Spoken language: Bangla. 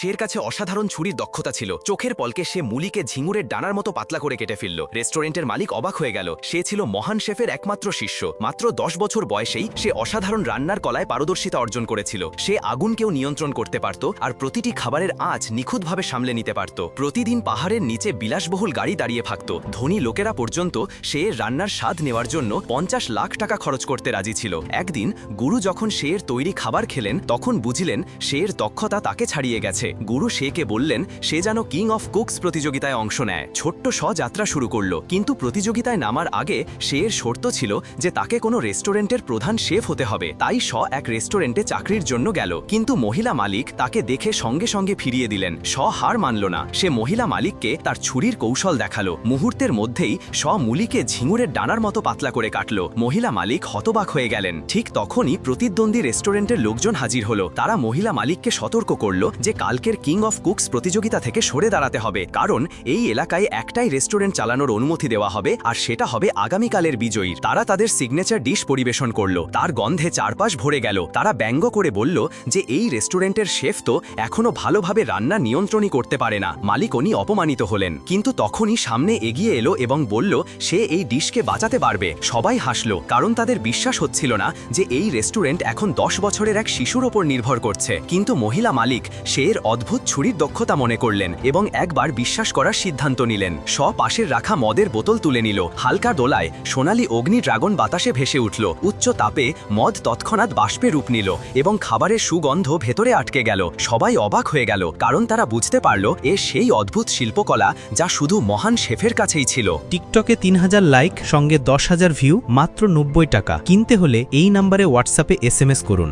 শের কাছে অসাধারণ ছুরির দক্ষতা ছিল। চোখের পলকে সে মুলিকে ঝিঙুরের ডানার মতো পাতলা করে কেটে ফেলল। রেস্টুরেন্টের মালিক অবাক হয়ে গেল। সে ছিল মহান শেফের একমাত্র শিষ্য। মাত্র দশ বছর বয়সেই সে অসাধারণ রান্নার কলায় পারদর্শিতা অর্জন করেছিল। সে আগুনকেও নিয়ন্ত্রণ করতে পারত আর প্রতিটি খাবারের আঁচ নিখুঁতভাবে সামলে নিতে পারত। প্রতিদিন পাহাড়ের নিচে বিলাসবহুল গাড়ি দাঁড়িয়ে থাকত। ধনী লোকেরা পর্যন্ত সে রান্নার স্বাদ নেওয়ার জন্য পঞ্চাশ লাখ টাকা খরচ করতে রাজি ছিল। একদিন গুরু যখন শের তৈরি খাবার খেলেন, তখন বুঝলেন শের দক্ষতা তাকে ছাড়িয়ে গেছে। গুরু শেকে বললেন, সে যেন কিং অফ কুকস প্রতিযোগিতায় অংশ নেয়। ছোট্ট স যাত্রা শুরু করল, কিন্তু প্রতিযোগিতায় নামার আগে শের শর্ত ছিল যে তাকে কোনো রেস্টুরেন্টের প্রধান শেফ হতে হবে। তাই স এক রেস্টুরেন্টে চাকরির জন্য গেল, কিন্তু মহিলা মালিক তাকে দেখে সঙ্গে সঙ্গে ফিরিয়ে দিলেন। স হার মানল না, সে মহিলা মালিককে তার ছুরির কৌশল দেখাল। মুহূর্তের মধ্যেই স মুলিকে ঝিঙুরের ডানার মতো পাতলা করে কাটল। মহিলা মালিক হতবাক হয়ে গেলেন। ঠিক তখনই প্রতিদ্বন্দ্বী রেস্টুরেন্টের লোকজন হাজির হলো। তারা মহিলা মালিককে সতর্ক করল যে কালকের কিং অফ কুকস প্রতিযোগিতা থেকে সরে দাঁড়াতে হবে। কারণ এই এলাকায় একটাই রেস্টুরেন্ট চালানোর অনুমতি দেওয়া হবে, আর সেটা হবে আগামীকালের বিজয়ীর। তারা তাদের সিগনেচার ডিশ পরিবেশন করল। তার গন্ধে চারপাশ ভরে গেল। তারা ব্যঙ্গ করে বলল যে এই রেস্টুরেন্টের শেফ তো এখনও ভালোভাবে রান্না নিয়ন্ত্রণই করতে পারে না। মালিক উনি অপমানিত হলেন। কিন্তু তখনই সামনে এগিয়ে এলো এবং বলল, সে এই ডিশকে বাঁচাতে পারবে। সবাই হাসলো। কারণ তাদের বিশ্বাস হচ্ছিল না যে এই রেস্টুরেন্ট এখন দশ বছরের এক শিশুর ওপর নির্ভর করছে। কিন্তু মহিলা মালিক, সে এর অদ্ভুত ছুরির দক্ষতা মনে করলেন এবং একবার বিশ্বাস করার সিদ্ধান্ত নিলেন। স পাশের রাখা মদের বোতল তুলে নিল। হালকা দোলায় সোনালি অগ্নি ড্রাগন বাতাসে ভেসে উঠল। উচ্চ তাপে মদ তৎক্ষণাৎ বাষ্পে রূপ নিল এবং খাবারের সুগন্ধ ভেতরে আটকে গেল। সবাই অবাক হয়ে গেল, কারণ তারা বুঝতে পারল, এ সেই অদ্ভুত শিল্পকলা যা শুধু মহান শেফের কাছেই ছিল। টিকটকে তিন হাজার লাইক, সঙ্গে দশ হাজার ভিউ, মাত্র নব্বই টাকা। কিনতে হলে এই নাম্বারে হোয়াটসঅ্যাপে এস করুন।